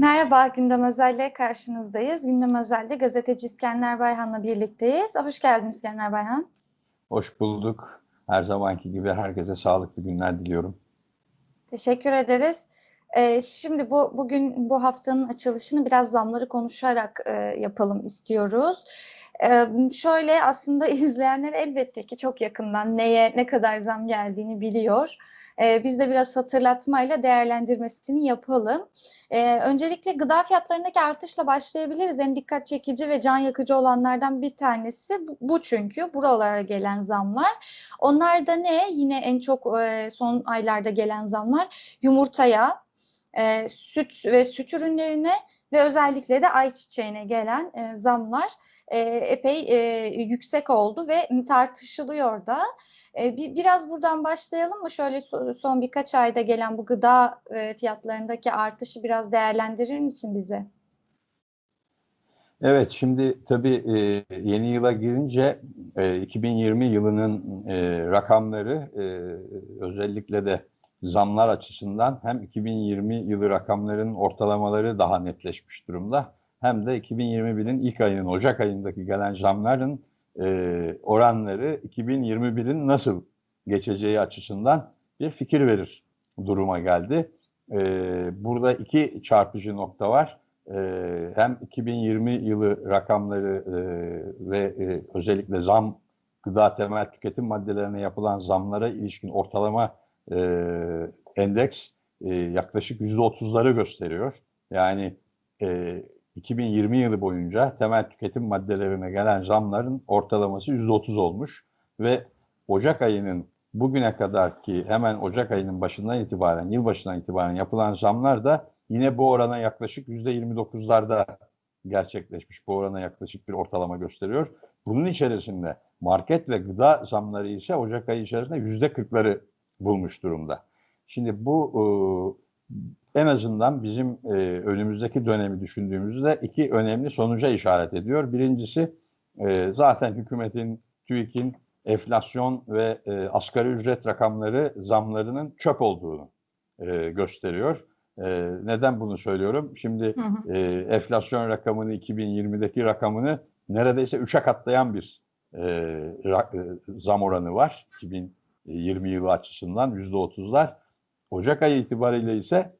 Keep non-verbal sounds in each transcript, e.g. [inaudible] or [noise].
Merhaba, Gündem Özel'le karşınızdayız. Gündem Özel'de gazeteci İskender Bayhan'la birlikteyiz. Hoş geldiniz İskender Bayhan. Hoş bulduk. Her zamanki gibi herkese sağlıklı günler diliyorum. Teşekkür ederiz. Ee, şimdi bu bugün bu haftanın açılışını biraz zamları konuşarak e, yapalım istiyoruz. Ee, şöyle aslında [laughs] izleyenler elbette ki çok yakından neye ne kadar zam geldiğini biliyor. Ee, biz de biraz hatırlatmayla değerlendirmesini yapalım. Ee, öncelikle gıda fiyatlarındaki artışla başlayabiliriz. En dikkat çekici ve can yakıcı olanlardan bir tanesi bu, çünkü buralara gelen zamlar. Onlar da ne? Yine en çok e, son aylarda gelen zamlar yumurtaya, e, süt ve süt ürünlerine ve özellikle de ayçiçeğine gelen e, zamlar epey yüksek oldu ve tartışılıyor da. E, bir, biraz buradan başlayalım mı? Şöyle so, son birkaç ayda gelen bu gıda e, fiyatlarındaki artışı biraz değerlendirir misin bize? Evet, şimdi tabii e, yeni yıla girince e, 2020 yılının e, rakamları e, özellikle de zamlar açısından hem 2020 yılı rakamlarının ortalamaları daha netleşmiş durumda hem de 2021'in ilk ayının Ocak ayındaki gelen zamların e, oranları 2021'in nasıl geçeceği açısından bir fikir verir duruma geldi. E, burada iki çarpıcı nokta var. E, hem 2020 yılı rakamları e, ve e, özellikle zam gıda temel tüketim maddelerine yapılan zamlara ilişkin ortalama e, endeks e, yaklaşık %30'ları gösteriyor. Yani e, 2020 yılı boyunca temel tüketim maddelerine gelen zamların ortalaması %30 olmuş ve Ocak ayının bugüne kadar ki hemen Ocak ayının başından itibaren, yılbaşından itibaren yapılan zamlar da yine bu orana yaklaşık %29'larda gerçekleşmiş. Bu orana yaklaşık bir ortalama gösteriyor. Bunun içerisinde market ve gıda zamları ise Ocak ayı içerisinde %40'ları bulmuş durumda. Şimdi bu en azından bizim e, önümüzdeki dönemi düşündüğümüzde iki önemli sonuca işaret ediyor. Birincisi e, zaten hükümetin, TÜİK'in enflasyon ve e, asgari ücret rakamları zamlarının çöp olduğunu e, gösteriyor. E, neden bunu söylüyorum? Şimdi hı hı. E, enflasyon rakamını 2020'deki rakamını neredeyse 3'e katlayan bir e, ra, e, zam oranı var. 2020 yılı açısından %30'lar. Ocak ayı itibariyle ise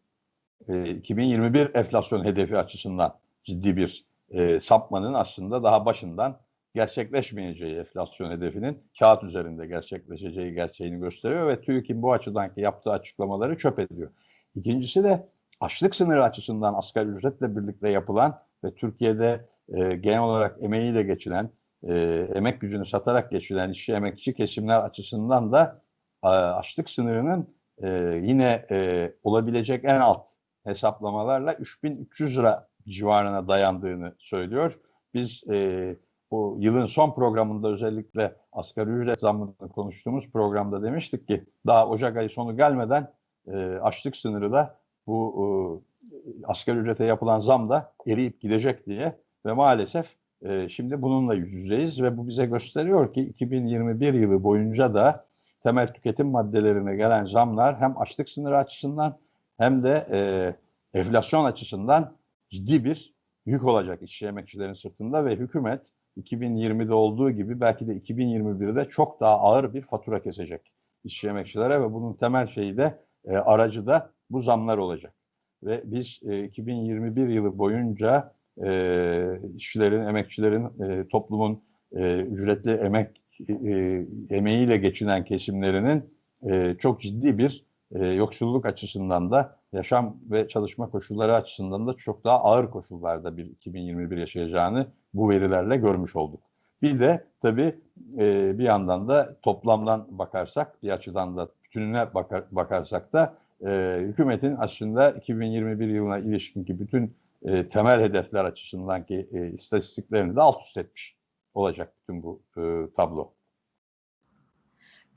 2021 e, enflasyon hedefi açısından ciddi bir e, sapmanın aslında daha başından gerçekleşmeyeceği enflasyon hedefinin kağıt üzerinde gerçekleşeceği gerçeğini gösteriyor ve TÜİK'in bu açıdanki yaptığı açıklamaları çöp ediyor. İkincisi de açlık sınırı açısından asgari ücretle birlikte yapılan ve Türkiye'de e, genel olarak emeğiyle geçilen, e, emek gücünü satarak geçilen işçi emekçi kesimler açısından da e, açlık sınırının e, yine e, olabilecek en alt hesaplamalarla 3300 lira civarına dayandığını söylüyor. Biz e, bu yılın son programında özellikle asgari ücret zammını konuştuğumuz programda demiştik ki daha Ocak ayı sonu gelmeden e, açlık sınırı da bu e, asgari ücrete yapılan zam da eriyip gidecek diye ve maalesef e, şimdi bununla yüz yüzeyiz ve bu bize gösteriyor ki 2021 yılı boyunca da temel tüketim maddelerine gelen zamlar hem açlık sınırı açısından hem de e, enflasyon açısından ciddi bir yük olacak işçi emekçilerin sırtında ve hükümet 2020'de olduğu gibi belki de 2021'de çok daha ağır bir fatura kesecek işçi emekçilere ve bunun temel şeyi de e, aracı da bu zamlar olacak. Ve biz e, 2021 yılı boyunca e, işçilerin, emekçilerin, e, toplumun e, ücretli emek e, emeğiyle geçinen kesimlerinin e, çok ciddi bir e, yoksulluk açısından da yaşam ve çalışma koşulları açısından da çok daha ağır koşullarda bir 2021 yaşayacağını bu verilerle görmüş olduk. Bir de tabii e, bir yandan da toplamdan bakarsak, bir açıdan da bütününe bakar, bakarsak da e, hükümetin aslında 2021 yılına ilişkin ki bütün e, temel hedefler açısından ki e, istatistiklerini de alt üst etmiş olacak bütün bu e, tablo.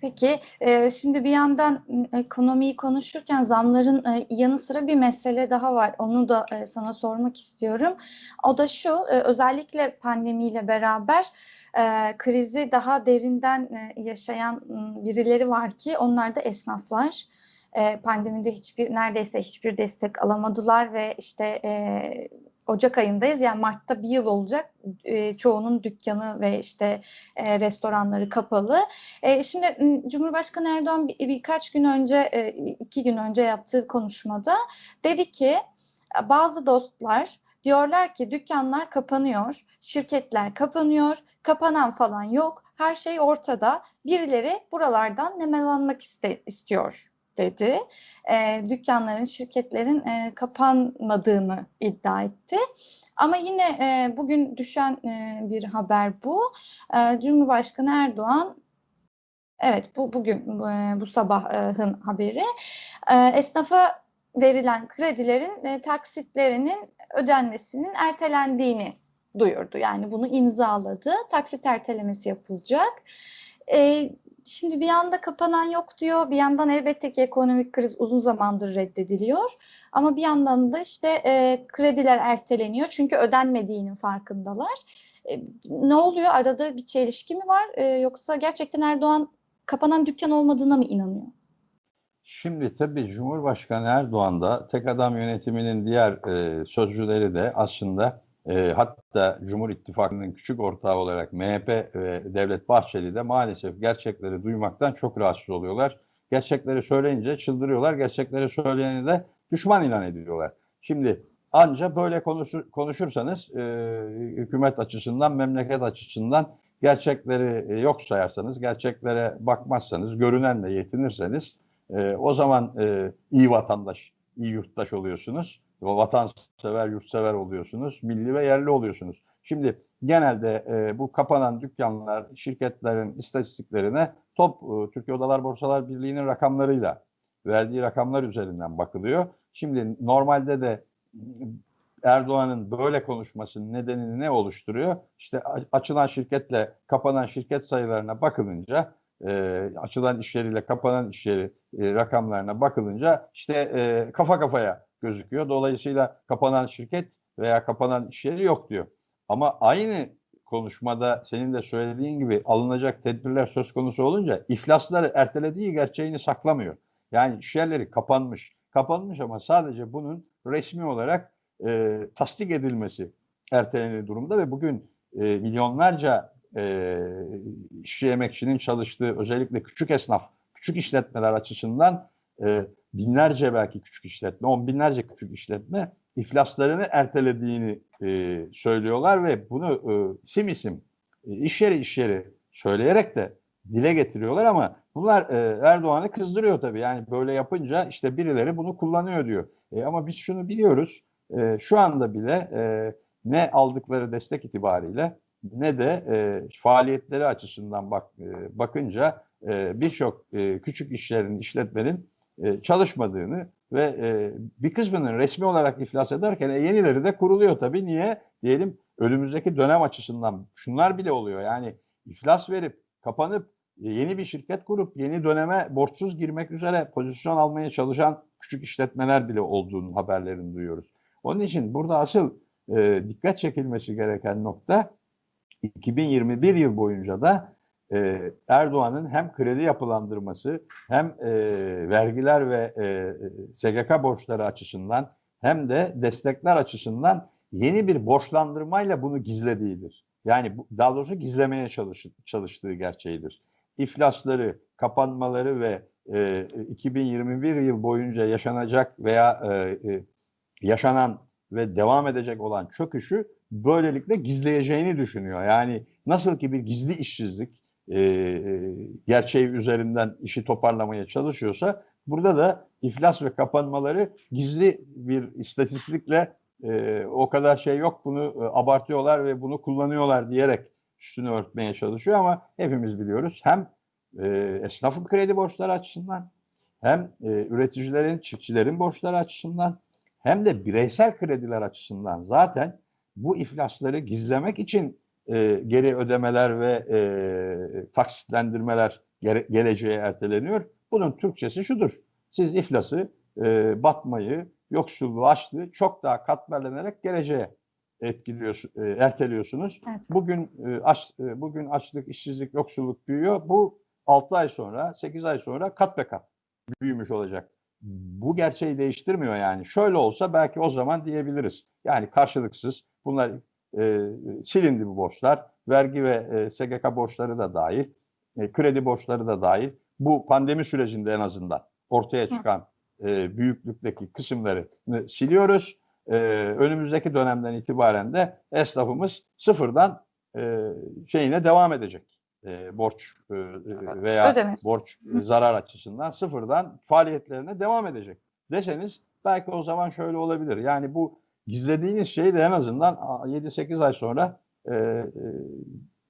Peki e, şimdi bir yandan ekonomiyi konuşurken zamların e, yanı sıra bir mesele daha var. Onu da e, sana sormak istiyorum. O da şu e, özellikle pandemiyle beraber e, krizi daha derinden e, yaşayan birileri var ki onlar da esnaflar. e, pandemide hiçbir neredeyse hiçbir destek alamadılar ve işte e, Ocak ayındayız yani Mart'ta bir yıl olacak e, çoğunun dükkanı ve işte e, restoranları kapalı. E, şimdi Cumhurbaşkanı Erdoğan bir, birkaç gün önce e, iki gün önce yaptığı konuşmada dedi ki bazı dostlar diyorlar ki dükkanlar kapanıyor, şirketler kapanıyor, kapanan falan yok, her şey ortada. Birileri buralardan nemalanmak iste, istiyor dedi. E, dükkanların, şirketlerin e, kapanmadığını iddia etti. Ama yine e, bugün düşen e, bir haber bu. E, Cumhurbaşkanı Erdoğan Evet, bu bugün e, bu sabahın haberi. E, esnafa verilen kredilerin e, taksitlerinin ödenmesinin ertelendiğini duyurdu. Yani bunu imzaladı. Taksit ertelemesi yapılacak. Şimdi bir yanda kapanan yok diyor. Bir yandan elbette ki ekonomik kriz uzun zamandır reddediliyor. Ama bir yandan da işte e, krediler erteleniyor. Çünkü ödenmediğinin farkındalar. E, ne oluyor? Arada bir çelişki mi var? E, yoksa gerçekten Erdoğan kapanan dükkan olmadığına mı inanıyor? Şimdi tabii Cumhurbaşkanı Erdoğan da tek adam yönetiminin diğer e, sözcüleri de aslında e, hatta Cumhur İttifakı'nın küçük ortağı olarak MHP ve Devlet Bahçeli de maalesef gerçekleri duymaktan çok rahatsız oluyorlar. Gerçekleri söyleyince çıldırıyorlar. Gerçekleri söyleyeni de düşman ilan ediyorlar. Şimdi anca böyle konuşur, konuşursanız e, hükümet açısından, memleket açısından gerçekleri e, yok sayarsanız, gerçeklere bakmazsanız, görünenle yetinirseniz e, o zaman e, iyi vatandaş, iyi yurttaş oluyorsunuz. O vatansever, yurtsever oluyorsunuz. Milli ve yerli oluyorsunuz. Şimdi genelde e, bu kapanan dükkanlar, şirketlerin istatistiklerine top e, Türkiye Odalar Borsalar Birliği'nin rakamlarıyla verdiği rakamlar üzerinden bakılıyor. Şimdi normalde de Erdoğan'ın böyle konuşmasının nedenini ne oluşturuyor? İşte açılan şirketle kapanan şirket sayılarına bakılınca e, açılan iş yeriyle kapanan iş e, rakamlarına bakılınca işte e, kafa kafaya gözüküyor. Dolayısıyla kapanan şirket veya kapanan iş yeri yok diyor. Ama aynı konuşmada senin de söylediğin gibi alınacak tedbirler söz konusu olunca iflasları ertelediği gerçeğini saklamıyor. Yani iş yerleri kapanmış. Kapanmış ama sadece bunun resmi olarak e, tasdik edilmesi erteleniyor durumda ve bugün e, milyonlarca e, işçi emekçinin çalıştığı özellikle küçük esnaf, küçük işletmeler açısından e, binlerce belki küçük işletme, on binlerce küçük işletme iflaslarını ertelediğini e, söylüyorlar ve bunu e, isim isim e, iş yeri iş yeri söyleyerek de dile getiriyorlar ama bunlar e, Erdoğan'ı kızdırıyor tabii. Yani böyle yapınca işte birileri bunu kullanıyor diyor. E, ama biz şunu biliyoruz. E, şu anda bile e, ne aldıkları destek itibariyle ne de e, faaliyetleri açısından bak e, bakınca e, birçok e, küçük işlerin, işletmenin e, çalışmadığını ve e, bir kısmının resmi olarak iflas ederken e, yenileri de kuruluyor tabii. Niye? Diyelim önümüzdeki dönem açısından şunlar bile oluyor. Yani iflas verip kapanıp yeni bir şirket kurup yeni döneme borçsuz girmek üzere pozisyon almaya çalışan küçük işletmeler bile olduğunu haberlerini duyuyoruz. Onun için burada asıl dikkat çekilmesi gereken nokta 2021 yıl boyunca da e, Erdoğan'ın hem kredi yapılandırması hem e, vergiler ve e, SGK borçları açısından hem de destekler açısından yeni bir borçlandırmayla bunu gizlediğidir. Yani daha doğrusu gizlemeye çalış, çalıştığı gerçeğidir. İflasları, kapanmaları ve e, 2021 yıl boyunca yaşanacak veya e, e, yaşanan ve devam edecek olan çöküşü böylelikle gizleyeceğini düşünüyor. Yani nasıl ki bir gizli işsizlik e, gerçeği üzerinden işi toparlamaya çalışıyorsa burada da iflas ve kapanmaları gizli bir istatistikle e, o kadar şey yok bunu e, abartıyorlar ve bunu kullanıyorlar diyerek üstünü örtmeye çalışıyor. Ama hepimiz biliyoruz hem e, esnafın kredi borçları açısından hem e, üreticilerin, çiftçilerin borçları açısından hem de bireysel krediler açısından zaten bu iflasları gizlemek için e, geri ödemeler ve e, taksitlendirmeler gere, geleceğe erteleniyor. Bunun Türkçesi şudur. Siz iflası, e, batmayı, yoksulluğu, açlığı çok daha katmerlenerek geleceğe etkiliyorsunuz, e, erteliyorsunuz. Evet. Bugün e, aç, e, bugün açlık, işsizlik, yoksulluk büyüyor. Bu 6 ay sonra, 8 ay sonra kat be kat büyümüş olacak. bu gerçeği değiştirmiyor yani. Şöyle olsa belki o zaman diyebiliriz. Yani karşılıksız bunlar e, silindi bu borçlar. Vergi ve e, SGK borçları da dahil, e, kredi borçları da dahil. Bu pandemi sürecinde en azından ortaya çıkan e, büyüklükteki kısımları siliyoruz. E, önümüzdeki dönemden itibaren de esnafımız sıfırdan e, şeyine devam edecek. E, borç e, veya Ödemez. borç zarar açısından sıfırdan faaliyetlerine devam edecek deseniz belki o zaman şöyle olabilir. Yani bu gizlediğiniz şeyi de en azından 7-8 ay sonra e, e,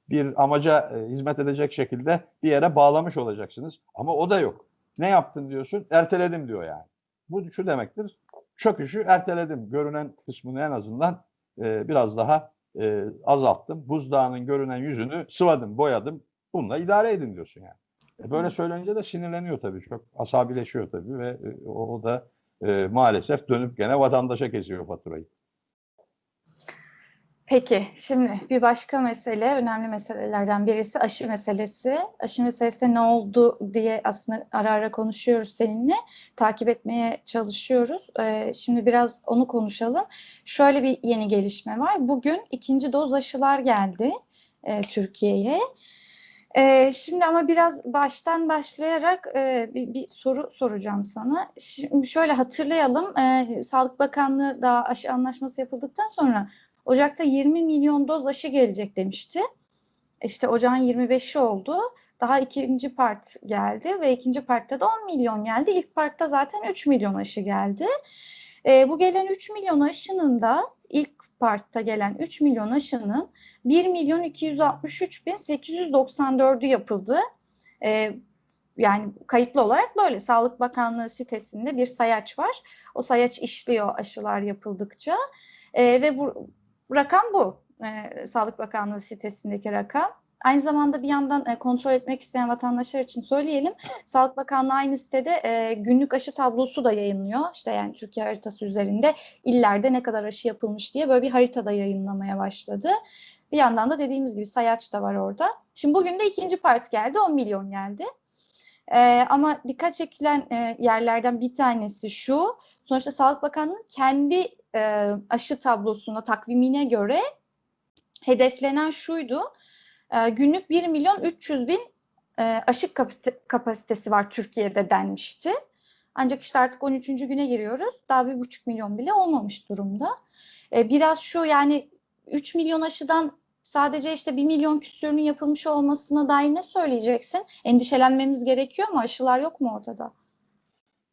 bir amaca e, hizmet edecek şekilde bir yere bağlamış olacaksınız. Ama o da yok. Ne yaptın diyorsun? Erteledim diyor yani. Bu şu demektir. Çöküşü erteledim. Görünen kısmını en azından e, biraz daha e, azalttım. Buzdağının görünen yüzünü sıvadım, boyadım. Bununla idare edin diyorsun yani. E, böyle söyleyince de sinirleniyor tabii. Çok asabileşiyor tabii ve e, o, o da e, maalesef dönüp gene vatandaşa kesiyor faturayı. Peki, şimdi bir başka mesele, önemli meselelerden birisi aşı meselesi. Aşı meselesi ne oldu diye aslında ara ara konuşuyoruz seninle. Takip etmeye çalışıyoruz. Ee, şimdi biraz onu konuşalım. Şöyle bir yeni gelişme var. Bugün ikinci doz aşılar geldi e, Türkiye'ye. Ee, şimdi ama biraz baştan başlayarak e, bir, bir soru soracağım sana. Şimdi şöyle hatırlayalım. E, Sağlık Bakanlığı daha aşı anlaşması yapıldıktan sonra Ocak'ta 20 milyon doz aşı gelecek demişti. İşte ocağın 25'i oldu. Daha ikinci part geldi ve ikinci partta da 10 milyon geldi. İlk partta zaten 3 milyon aşı geldi. E, bu gelen 3 milyon aşının da partta gelen 3 milyon aşının 1 milyon 263 bin 894'ü yapıldı. E, yani kayıtlı olarak böyle. Sağlık Bakanlığı sitesinde bir sayaç var. O sayaç işliyor aşılar yapıldıkça. E, ve bu rakam bu. E, Sağlık Bakanlığı sitesindeki rakam. Aynı zamanda bir yandan e, kontrol etmek isteyen vatandaşlar için söyleyelim. Sağlık Bakanlığı aynı sitede e, günlük aşı tablosu da yayınlıyor. İşte yani Türkiye haritası üzerinde illerde ne kadar aşı yapılmış diye böyle bir haritada yayınlamaya başladı. Bir yandan da dediğimiz gibi sayaç da var orada. Şimdi bugün de ikinci part geldi, 10 milyon geldi. E, ama dikkat çekilen e, yerlerden bir tanesi şu. Sonuçta Sağlık Bakanlığı kendi e, aşı tablosuna, takvimine göre hedeflenen şuydu. E, günlük 1 milyon 300 bin e, aşı kapasite, kapasitesi var Türkiye'de denmişti. Ancak işte artık 13. güne giriyoruz. Daha 1,5 milyon bile olmamış durumda. E, biraz şu yani 3 milyon aşıdan sadece işte 1 milyon küsürünün yapılmış olmasına dair ne söyleyeceksin? Endişelenmemiz gerekiyor mu? Aşılar yok mu ortada?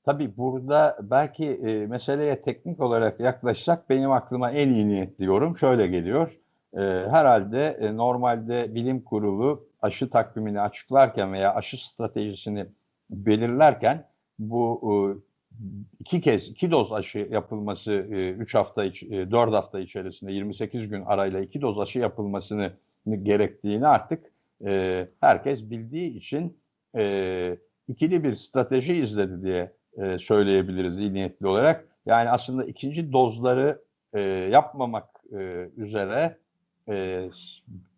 Tabii burada belki e, meseleye teknik olarak yaklaşsak benim aklıma en iyi niyetli yorum şöyle geliyor. E, herhalde e, normalde bilim kurulu aşı takvimini açıklarken veya aşı stratejisini belirlerken bu e, iki kez iki doz aşı yapılması 3 e, hafta e, 4 hafta içerisinde 28 gün arayla iki doz aşı yapılmasını gerektiğini artık e, herkes bildiği için e, ikili bir strateji izledi diye e, söyleyebiliriz iyi niyetli olarak. Yani aslında ikinci dozları e, yapmamak e, üzere e,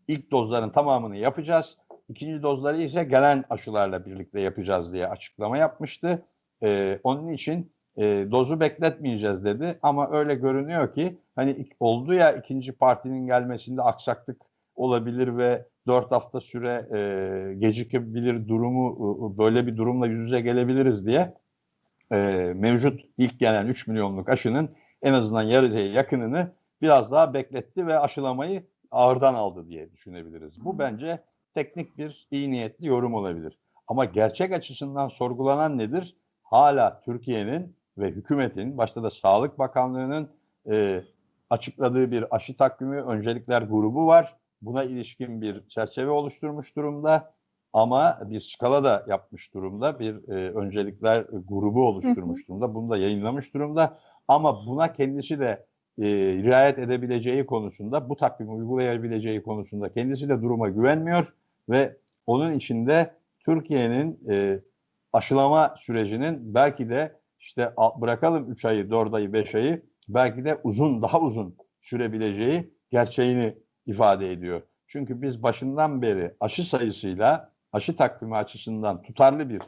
ilk dozların tamamını yapacağız. İkinci dozları ise gelen aşılarla birlikte yapacağız diye açıklama yapmıştı. E, onun için e, dozu bekletmeyeceğiz dedi ama öyle görünüyor ki hani oldu ya ikinci partinin gelmesinde aksaklık olabilir ve dört hafta süre e, gecikebilir durumu böyle bir durumla yüz yüze gelebiliriz diye e, mevcut ilk gelen 3 milyonluk aşının en azından yarıya yakınını biraz daha bekletti ve aşılamayı ağırdan aldı diye düşünebiliriz. Bu bence teknik bir iyi niyetli yorum olabilir. Ama gerçek açısından sorgulanan nedir? Hala Türkiye'nin ve hükümetin, başta da Sağlık Bakanlığı'nın e, açıkladığı bir aşı takvimi öncelikler grubu var. Buna ilişkin bir çerçeve oluşturmuş durumda ama bir skala da yapmış durumda. Bir e, öncelikler grubu oluşturmuş durumda. Bunu da yayınlamış durumda. Ama buna kendisi de e, riayet edebileceği konusunda, bu takvimi uygulayabileceği konusunda kendisi de duruma güvenmiyor ve onun içinde Türkiye'nin e, aşılama sürecinin belki de işte bırakalım 3 ayı, 4 ayı, 5 ayı belki de uzun, daha uzun sürebileceği gerçeğini ifade ediyor. Çünkü biz başından beri aşı sayısıyla aşı takvimi açısından tutarlı bir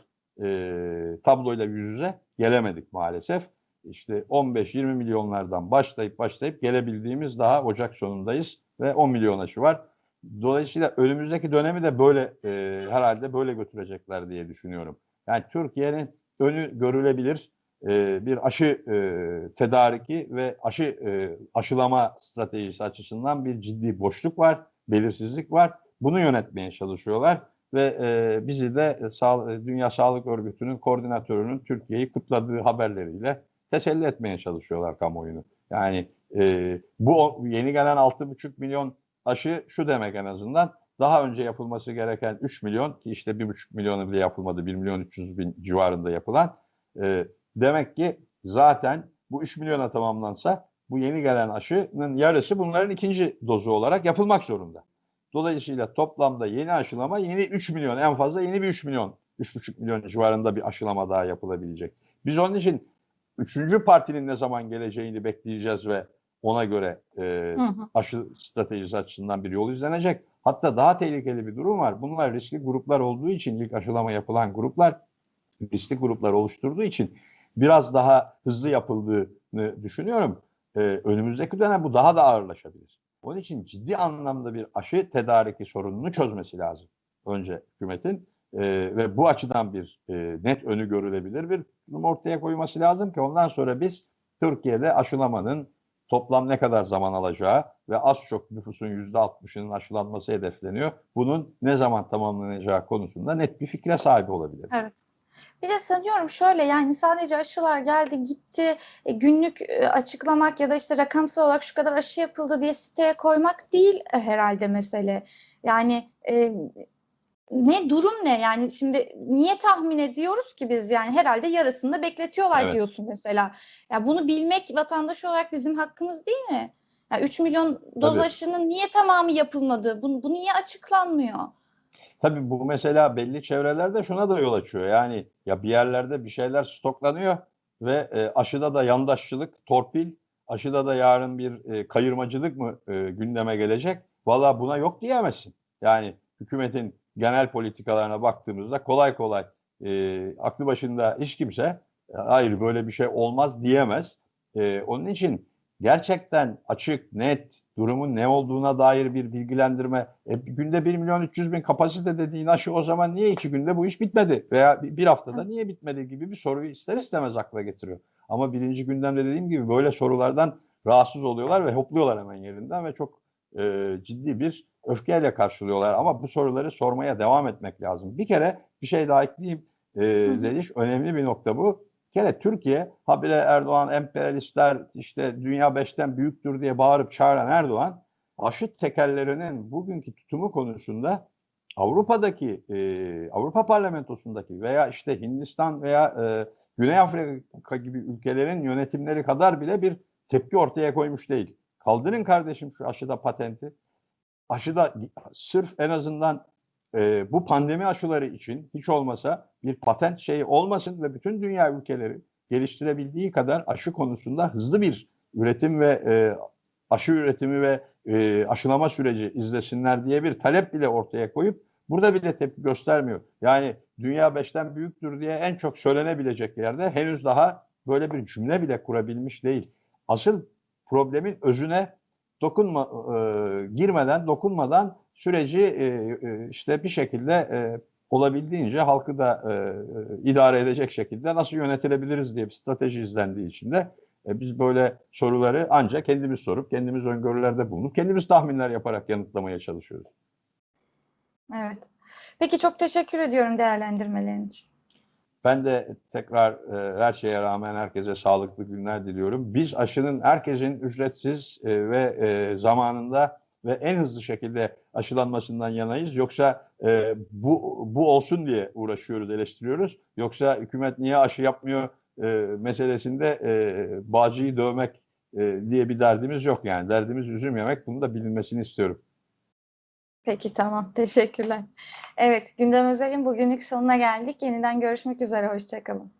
e, tabloyla yüz yüze gelemedik maalesef. İşte 15-20 milyonlardan başlayıp başlayıp gelebildiğimiz daha Ocak sonundayız ve 10 milyon aşı var. Dolayısıyla önümüzdeki dönemi de böyle e, herhalde böyle götürecekler diye düşünüyorum. Yani Türkiye'nin önü görülebilir e, bir aşı e, tedariki ve aşı e, aşılama stratejisi açısından bir ciddi boşluk var, belirsizlik var. Bunu yönetmeye çalışıyorlar ve e, bizi de Dünya Sağlık Örgütü'nün koordinatörünün Türkiye'yi kutladığı haberleriyle teselli etmeye çalışıyorlar kamuoyunu. Yani e, bu yeni gelen 6,5 milyon aşı şu demek en azından daha önce yapılması gereken 3 milyon ki işte 1,5 milyonu bile yapılmadı 1 milyon 300 bin civarında yapılan e, demek ki zaten bu 3 milyona tamamlansa bu yeni gelen aşının yarısı bunların ikinci dozu olarak yapılmak zorunda. Dolayısıyla toplamda yeni aşılama yeni 3 milyon en fazla yeni bir 3 milyon 3,5 milyon civarında bir aşılama daha yapılabilecek. Biz onun için üçüncü partinin ne zaman geleceğini bekleyeceğiz ve ona göre e, Hı hı. aşı stratejisi açısından bir yol izlenecek. Hatta daha tehlikeli bir durum var. Bunlar riskli gruplar olduğu için ilk aşılama yapılan gruplar riskli gruplar oluşturduğu için biraz daha hızlı yapıldığını düşünüyorum. Ee, önümüzdeki dönem bu daha da ağırlaşabilir. Onun için ciddi anlamda bir aşı tedariki sorununu çözmesi lazım. Önce hükümetin e, ve bu açıdan bir e, net önü görülebilir bir ortaya koyması lazım ki ondan sonra biz Türkiye'de aşılamanın toplam ne kadar zaman alacağı ve az çok nüfusun %60'ının aşılanması hedefleniyor. Bunun ne zaman tamamlanacağı konusunda net bir fikre sahip olabilir. Evet. Bir de sanıyorum şöyle yani sadece aşılar geldi gitti e, günlük e, açıklamak ya da işte rakamsal olarak şu kadar aşı yapıldı diye siteye koymak değil e, herhalde mesele. Yani e, ne durum ne yani şimdi niye tahmin ediyoruz ki biz yani herhalde yarısını bekletiyorlar Evet. diyorsun mesela. Ya bunu bilmek vatandaş olarak bizim hakkımız değil mi? Ya 3 milyon doz Tabii. aşının niye tamamı yapılmadı? Bu, bu niye açıklanmıyor? Tabii bu mesela belli çevrelerde şuna da yol açıyor. Yani ya bir yerlerde bir şeyler stoklanıyor ve e, aşıda da yandaşçılık, torpil, aşıda da yarın bir e, kayırmacılık mı e, gündeme gelecek? Valla buna yok diyemezsin. Yani hükümetin genel politikalarına baktığımızda kolay kolay e, aklı başında hiç kimse e, hayır böyle bir şey olmaz diyemez. E, onun için gerçekten açık, net, durumun ne olduğuna dair bir bilgilendirme. E, günde 1 milyon 300 bin kapasite dediğin aşı o zaman niye iki günde bu iş bitmedi? Veya bir bir haftada niye bitmedi gibi bir soruyu ister istemez akla getiriyor. Ama birinci gündemde dediğim gibi böyle sorulardan rahatsız oluyorlar ve hopluyorlar hemen yerinden ve çok e, ciddi bir öfkeyle karşılıyorlar. Ama bu soruları sormaya devam etmek lazım. Bir kere bir şey daha ekleyeyim. E. Zeliş, önemli bir nokta bu. Bir kere Türkiye, habire Erdoğan emperyalistler işte dünya beşten büyüktür diye bağırıp çağıran Erdoğan, aşı tekellerinin bugünkü tutumu konusunda Avrupa'daki, e, Avrupa Parlamentosu'ndaki veya işte Hindistan veya e, Güney Afrika gibi ülkelerin yönetimleri kadar bile bir tepki ortaya koymuş değil. Kaldırın kardeşim şu aşıda patenti. Aşıda sırf en azından e, bu pandemi aşıları için hiç olmasa bir patent şeyi olmasın ve bütün dünya ülkeleri geliştirebildiği kadar aşı konusunda hızlı bir üretim ve e, aşı üretimi ve e, aşılama süreci izlesinler diye bir talep bile ortaya koyup burada bile tepki göstermiyor. Yani dünya beşten büyüktür diye en çok söylenebilecek yerde henüz daha böyle bir cümle bile kurabilmiş değil. Asıl problemin özüne dokunma e, girmeden dokunmadan süreci e, e, işte bir şekilde e, olabildiğince halkı da e, e, idare edecek şekilde nasıl yönetilebiliriz diye bir strateji izlendiği için de e, biz böyle soruları ancak kendimiz sorup kendimiz öngörülerde bulunup kendimiz tahminler yaparak yanıtlamaya çalışıyoruz. Evet. Peki çok teşekkür ediyorum değerlendirmelerin için. Ben de tekrar e, her şeye rağmen herkese sağlıklı günler diliyorum. Biz aşının herkesin ücretsiz e, ve e, zamanında ve en hızlı şekilde aşılanmasından yanayız. Yoksa e, bu bu olsun diye uğraşıyoruz, eleştiriyoruz. Yoksa hükümet niye aşı yapmıyor e, meselesinde e, bağcıyı dövmek e, diye bir derdimiz yok yani. Derdimiz üzüm yemek. Bunu da bilinmesini istiyorum. Peki tamam. [laughs] Teşekkürler. Evet, gündem özelin bugünlük sonuna geldik. Yeniden görüşmek üzere. Hoşçakalın.